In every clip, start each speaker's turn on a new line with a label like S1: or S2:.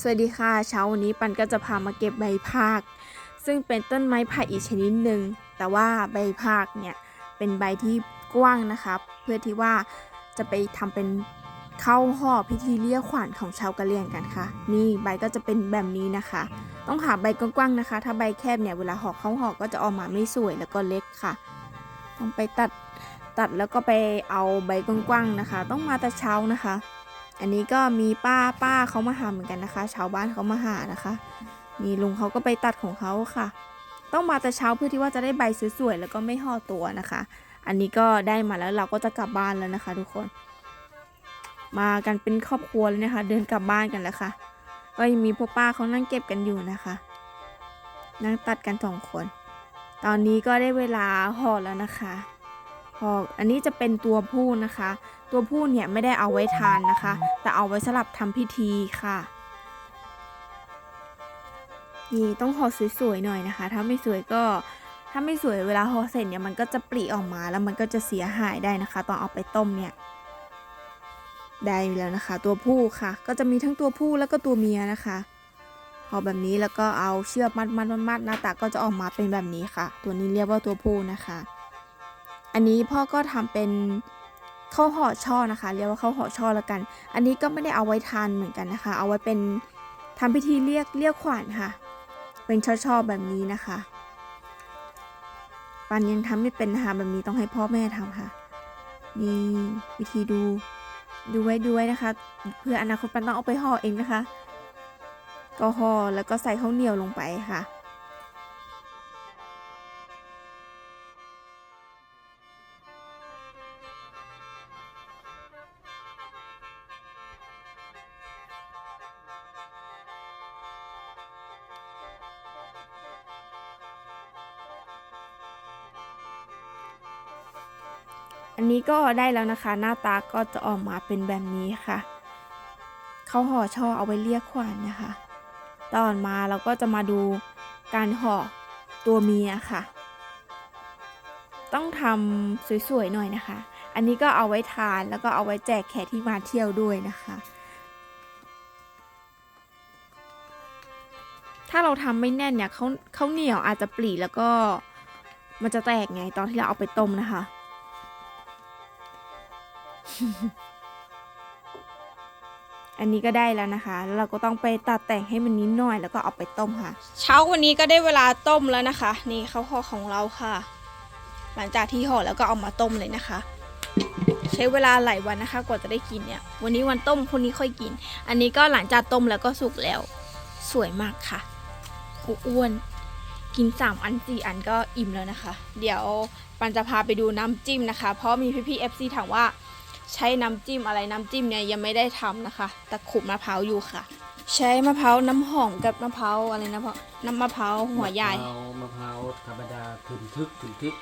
S1: สวัสดีค่ะเช้าวันนี้ปันก็จะพามาเก็บใบพาก ซึ่งเป็นต้นไม้ไผ่อีกชนิดหนึ่งแต่ว่าใบพากเนี่ยเป็นใบที่กว้างนะครับ เพื่อที่ว่าจะไปทำเป็นเข้าห่อพิธีเรียกขวัญของชาวกะเหรี่ยงกันค่ะ นี่ใบก็จะเป็นแบบนี้นะคะ ต้องหาใบกว้างๆนะคะ ถ้าใบแคบเนี่ยเวลาห่อเข้าห่อก็จะออกมาไม่สวยแล้วก็เล็กค่ะ ต้องไปตัดตัดแล้วก็ไปเอาใบกว้างๆนะคะ ต้องมาแต่เช้านะคะ อันนี้ก็มีป้าป้าเขามาหาเหมือนกันนะคะ ชาวบ้านเขามาหานะคะมีลุงเขาก็ไปตัดของเขาค่ะ ต้องมาแต่เช้าเพื่อที่ว่าจะได้ใบสวยๆแล้วก็ไม่ห่อตัวนะคะ อันนี้ก็ได้มาแล้วเราก็จะกลับบ้านแล้วนะคะ ทุกคน มากันเป็นครอบครัวเลยนะคะ เดินกลับบ้านกันแล้วค่ะ ก็ยังมีพ่อป้าเขานั่งเก็บกันอยู่นะคะ นั่งตัดกันสองคน ตอนนี้ก็ได้เวลาห่อแล้วนะคะ ห่ออันนี้จะเป็นตัวผู้นะคะ ตัวผู้เนี่ยไม่ได้เอาไว้ทานนะคะ แต่เอาไว้สลับทำพิธีค่ะ นี่ต้องห่อสวยๆหน่อยนะคะ ถ้าไม่สวยก็ถ้าไม่สวยเวลาห่อเสร็จเนี่ยมันก็จะปลีออกมาแล้วมันก็จะเสียหายได้นะคะ ตอนเอาไปต้มเนี่ยได้แล้วนะคะ ตัวผู้ค่ะ ก็จะมีทั้งตัวผู้แล้วก็ตัวเมียนะคะห่อแบบนี้แล้วก็เอาเชือกมัดมัดมัดมัดหน้าตาก็จะออกมาเป็นแบบนี้ค่ะ ตัวนี้เรียกว่าตัวผู้นะคะ อันนี้พ่อก็ทำเป็นข้าวห่อช่อนะคะเรียกว่าข้าวห่อช่อล้วกัน อันนี้ก็ไม่ได้เอาไว้ทานเหมือนกันนะคะ เอาไว้เป็นทำพิธีเรียกเรียกขวัญค่ะ เป็นช่อๆแบบนี้นะคะปันยังทำไม่เป็นนะคะแบบนี้ต้องให้พ่อแม่ทำค่ะนี่วิธีดูดูไว้ดูไว้นะคะ เพื่ออนาคตปันต้องเอาไปห่อเองนะคะ ก็ห่อแล้วก็ใส่ข้าวเหนียวลงไปค่ะ อันนี้ก็ได้แล้วนะคะ หน้าตาก็จะออกมาเป็นแบบนี้ค่ะ เขาห่อช่อเอาไว้เรียกขวัญนะคะ ตอนมาเราก็จะมาดูการห่อตัวเมียค่ะ ต้องทำสวยๆหน่อยนะคะ อันนี้ก็เอาไว้ทานแล้วก็เอาไว้แจกแขกที่มาเที่ยวด้วยนะคะ ถ้าเราทำไม่แน่นเนี่ยเขาเขาเหนียวอาจจะปลีแล้วก็มันจะแตกไงตอนที่เราเอาไปต้มนะคะ อันนี้ก็ได้แล้วนะคะ แล้วเราก็ต้องไปตัดแต่งให้มันนิดหน่อยแล้วก็เอาไปต้มค่ะ เช้าวันนี้ก็ได้เวลาต้มแล้วนะคะ นี่ข้าวห่อของเราค่ะ หลังจากที่ห่อแล้วก็เอามาต้มเลยนะคะ ใช้เวลาหลายวันนะคะ กว่าจะได้กินเนี่ย วันนี้วันต้มคนนี้ค่อยกิน อันนี้ก็หลังจากต้มแล้วก็สุกแล้ว สวยมากค่ะอ้วนกิน3อัน4อันก็อิ่มแล้วนะคะ เดี๋ยวปันจะพาไปดูน้ำจิ้มนะคะ เพราะมีพี่ๆ FC ถามว่า ใช้น้ำจิ้มอะไรน้ำจิ้มเนี่ยยังไม่ได้ทำนะคะ แต่ขูดมะพร้าวอยู่ค่ะ ใช้มะพร้าวน้ำหอมกับมะพร้าวอะไรนะพ่อน้ำมะพร้าวหัวใหญ่
S2: มะพร้าวมะพร้าวธรรมดาถึงทึกถึงทึก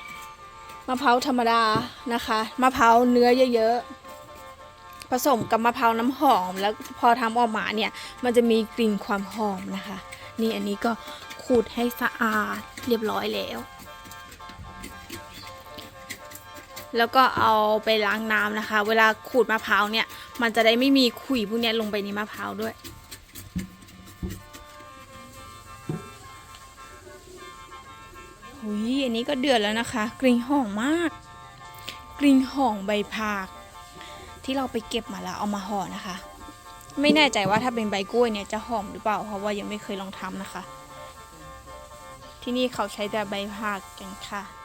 S1: มะพร้าวธรรมดานะคะมะพร้าวเนื้อเยอะๆผสมกับมะพร้าวน้ำหอม แล้วพอทำออกมาเนี่ยมันจะมีกลิ่นความหอมนะคะ นี่อันนี้ก็ขูดให้สะอาดเรียบร้อยแล้ว แล้วก็เอาไปล้างน้ำนะคะ เวลาขูดมะพร้าวเนี่ย มันจะได้ไม่มีขุยพวกนี้ลงไปในมะพร้าวด้วย หุยอันนี้ก็เดือดแล้วนะคะ กลิ่นหอมมาก กลิ่นหอมใบพาก ที่เราไปเก็บมาแล้วเอามาห่อนะคะ ไม่แน่ใจว่าถ้าเป็นใบกล้วยเนี่ยจะหอมหรือเปล่า เพราะว่ายังไม่เคยลองทำนะคะ ที่นี่เขาใช้แต่ใบพากกันค่ะ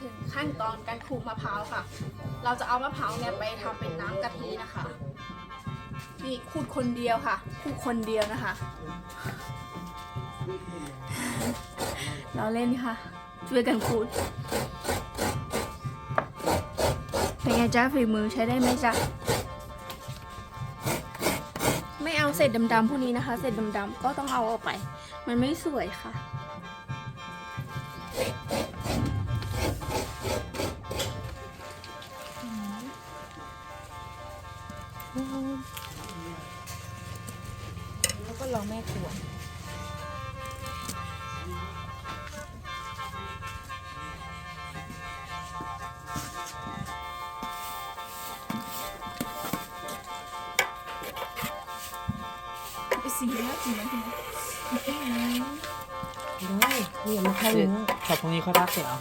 S1: ถึงขั้นตอนการขูดมะพร้าวค่ะ เราจะเอามะพร้าวเนี่ยไปทำเป็นน้ำกะทินะคะนี่ขูดคนเดียวค่ะขูดคนเดียวนะคะ เราเล่นค่ะ ช่วยกันขูดเป็นไงจ๊ะฝีมือใช้ได้ไหมจ๊ะไม่เอาเศษดำๆพวกนี้นะคะ เศษดำๆก็ต้องเอาออกไป มันไม่สวยค่ะ แล้วก็ลองไม่
S3: ม่ขวด
S1: สีแล้วสีแล้ว
S3: ได้เนี่ยมาเข้า
S2: เสร็จ
S3: เนื้อ
S2: ขอบตรงนี้ค่อยรักเสร็จเอา